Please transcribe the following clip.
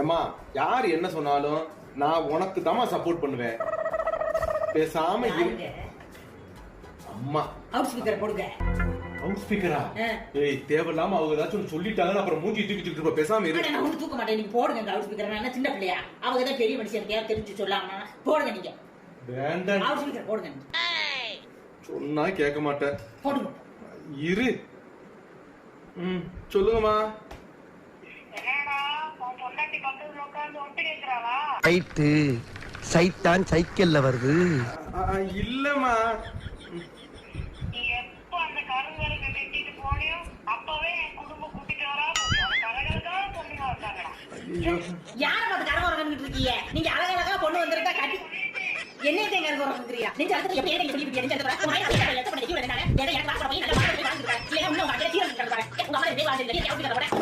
ஏம்மா யார் என்ன சொன்னாலும் நான் உனக்கு தாம்மா சப்போர்ட் பண்ணுவேன். பேசாம? அம்மா. அவுட் ஸ்பீக்கர் போடுங்க. அவுட் ஸ்பீக்கரா. ஏய் தேவையில்லாம அவங்க ஏதாச்சும் சொல்லிட்டாங்கன்னு அப்புறம் மூஞ்சி தூக்கிட்டு இருப்ப. பேசாம இரு. நான் ஒண்ணு தூக்க மாட்டேன். நீங்க போடுங்க அவுட் ஸ்பீக்கர் நான் என்ன சின்ன பிள்ளையா? அவங்க தான் பெரிய மனுஷன் யாரும் தெரிஞ்சு சொல்லாம போடுங்க நீங்க. வேண்டாம். அவுட் ஸ்பீக்கர் போடுங்க. சொன்னா கேட்க மாட்டேன். போடுங்க. இரு. ம் சொல்லுங்கம்மா. ரைட்டு சைத்தான் சைக்கிள்ல வருது இல்லம்மா யார பார்த்து கரகம் வந்துட்டு இருக்கீங்க நீங்க அழகழகா பொண்ணு வந்திருக்கா கட்டி என்ன தேங்க வந்துறியா நீங்க அடுத்து எப்படி நீங்க சொல்லிட்டு நெஞ்சு அடுத்து கிட்ட லட்சம் பண்ணி எதை எனக்கு வாசல போய் நல்ல வாசல போய் வாங்கிட்டு இல்ல இன்னும் உங்க அக்கறை பாரு உங்க அம்மா இதே வாசல் இல்ல